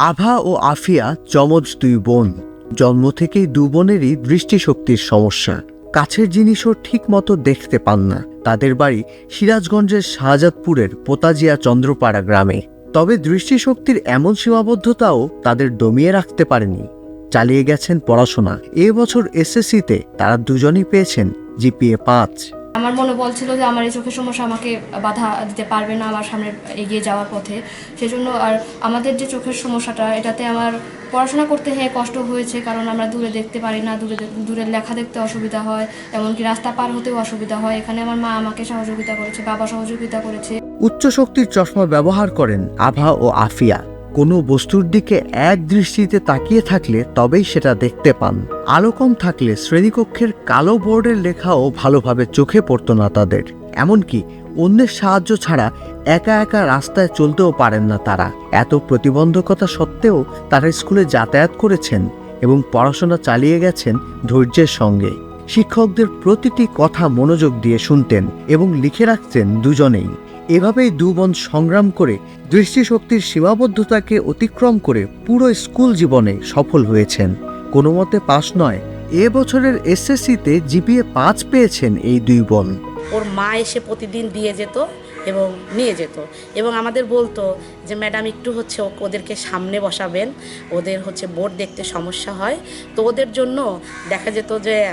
আভা ও আফিয়া যমজ দুই বোন। জন্ম থেকেই দু বোনেরই দৃষ্টিশক্তির সমস্যা। কাছের জিনিসও ঠিক মতো দেখতে পান না। তাদের বাড়ি সিরাজগঞ্জের শাহজাদপুরের পোতাজিয়া চন্দ্রপাড়া গ্রামে। তবে দৃষ্টিশক্তির এমন সীমাবদ্ধতাও তাদের দমিয়ে রাখতে পারেনি। চালিয়ে গেছেন পড়াশোনা। এ বছর এসএসসিতে তারা দুজনই পেয়েছেন জিপিএ পাঁচ। আমার মনে বলছিল যে আমার এই চোখের সমস্যা আমাকে বাধা দিতে পারবে না আমার সামনে এগিয়ে যাওয়ার পথে। সেজন্য আর আমাদের যে চোখের সমস্যাটা, এটাতে আমার পড়াশোনা করতে হ্যাঁ কষ্ট হয়েছে, কারণ আমরা দূরে দেখতে পারি না, দূরে দূরের লেখা দেখতে অসুবিধা হয়, এমনকি রাস্তা পার হতেও অসুবিধা হয়। এখানে আমার মা আমাকে সহযোগিতা করেছে, বাবা সহযোগিতা করেছে। উচ্চ শক্তির চশমা ব্যবহার করেন আভা ও আফিয়া। কোনো বস্তুর দিকে এক দৃষ্টিতে তাকিয়ে থাকলে তবেই সেটা দেখতে পান। আলো কম থাকলে শ্রেণীকক্ষের কালো বোর্ডের লেখাও ভালোভাবে চোখে পড়তো না তাদের। এমনকি অন্যের সাহায্য ছাড়া একা একা রাস্তায় চলতেও পারেন না তারা। এত প্রতিবন্ধকতা সত্ত্বেও তারা স্কুলে যাতায়াত করেছেন এবং পড়াশোনা চালিয়ে গেছেন ধৈর্যের সঙ্গে। শিক্ষকদের প্রতিটি কথা মনোযোগ দিয়ে শুনতেন এবং লিখে রাখতেন দুজনেই। এভাবেই দু বোন সংগ্রাম করে দৃষ্টিশক্তির সীমাবদ্ধতাকে অতিক্রম করে পুরো স্কুল জীবনে সফল হয়েছেন। কোনো মতে পাশ নয়, এ বছরের এসএসসিতে জিপিএ পাঁচ পেয়েছেন এই দুই বোন। ওর মা এসে প্রতিদিন দিয়ে যেত এবং নিয়ে যেত। এবং আমাদের বলতো যে, ম্যাডাম, একটু হচ্ছে ওদেরকে সামনে বসাবেন। ওদের হচ্ছে বোর্ড দেখতে সমস্যা হয়। তো ওদের জন্য দেখা যেত যে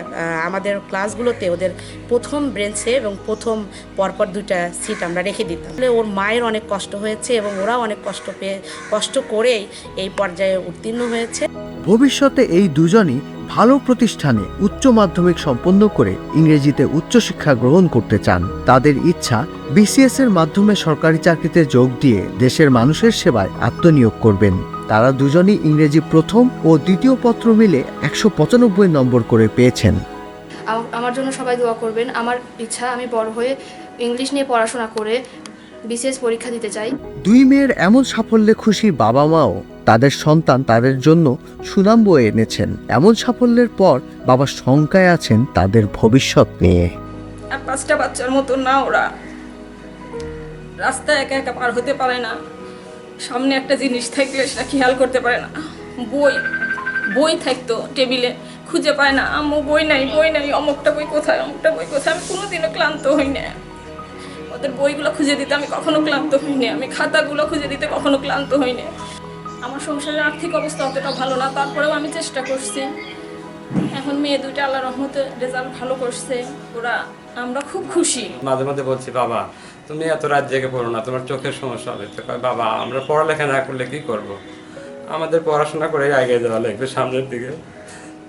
আমাদের ক্লাসগুলোতে ওদের প্রথম ব্রেঞ্চে এবং প্রথম পরপর দুইটা সিট আমরা রেখে দিতাম। তাহলে ওর মায়ের অনেক কষ্ট হয়েছে এবং ওরাও অনেক কষ্ট পেয়ে, কষ্ট করেই এই পর্যায়ে উত্তীর্ণ হয়েছে। ভবিষ্যতে এই দুজনই ভালো প্রতিষ্ঠানে উচ্চ মাধ্যমিক সম্পন্ন করে ইংরেজিতে উচ্চশিক্ষা গ্রহণ করতে চান তাদের ইচ্ছা বিসিএস এর মাধ্যমে সরকারি চাকরিতে যোগ দিয়ে দেশের মানুষের সেবায় আত্মনিয়োগ করবেন। তারা দুজনই ইংরেজি প্রথম ও দ্বিতীয় পত্র মিলে একশো পঁচানব্বই নম্বর করে পেয়েছেন। আমার জন্য সবাই দোয়া করবেন। আমার ইচ্ছা আমি বড় হয়ে ইংলিশ নিয়ে পড়াশোনা করে বিসিএস পরীক্ষা দিতে চাই। দুই মেয়ের এমন সাফল্যে খুশি বাবা মাও তাদের সন্তান তাদের জন্য সুনাম বয়ে এনেছেন। এমন সাফল্যের পর বাবা শঙ্কায় আছেন তাদের ভবিষ্যৎ নিয়ে। আর পাঁচটা বাচ্চার মতো না ওরা। রাস্তায় একা একা পার হতে পারে না। সামনে একটা জিনিস থাকলে সেটা খেয়াল করতে পারে না। বই বই থাকতো টেবিলে, খুঁজে পায় না, আম্মু, বই নাই বই নাই, অমুকটা বই কোথায়, অমুকটা বই কোথায়? আমি কোনোদিনও ক্লান্ত হই না। ওদের বইগুলো খুঁজে দিতে আমি কখনো ক্লান্ত হই না। আমি খাতাগুলো খুঁজে দিতে কখনো ক্লান্ত হই না। আমার সংসারের আর্থিক অবস্থা অতটা ভালো না তারপরেও আমি চেষ্টা করছি। এখন মেয়ে দুইটা আল্লাহ রহমতে রেজাল্ট ভালো করছে ওরা আমরা খুব খুশি। মাঝে মাঝে বলছি বাবা তুমি এত রাত জেগে পড়ো না তোমার চোখের সমস্যা হবে। তো বাবা আমরা পড়ালেখা না করলে কি করব। আমাদের পড়াশোনা করে আগে যাওয়া লাগবে সামনের দিকে।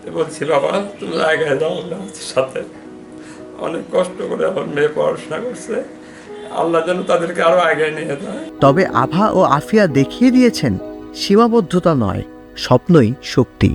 তো বলছি বাবা তুমি এগিয়ে যাও আমাদের সাথে। অনেক কষ্ট করে আমার মেয়ে পড়াশোনা করছে। আল্লাহ যেন তাদেরকে আরও আগে নিয়ে যায়। তবে আভা ও আফিয়া দেখিয়ে দিয়েছেন সীমাবদ্ধতা নয় স্বপ্নই শক্তি।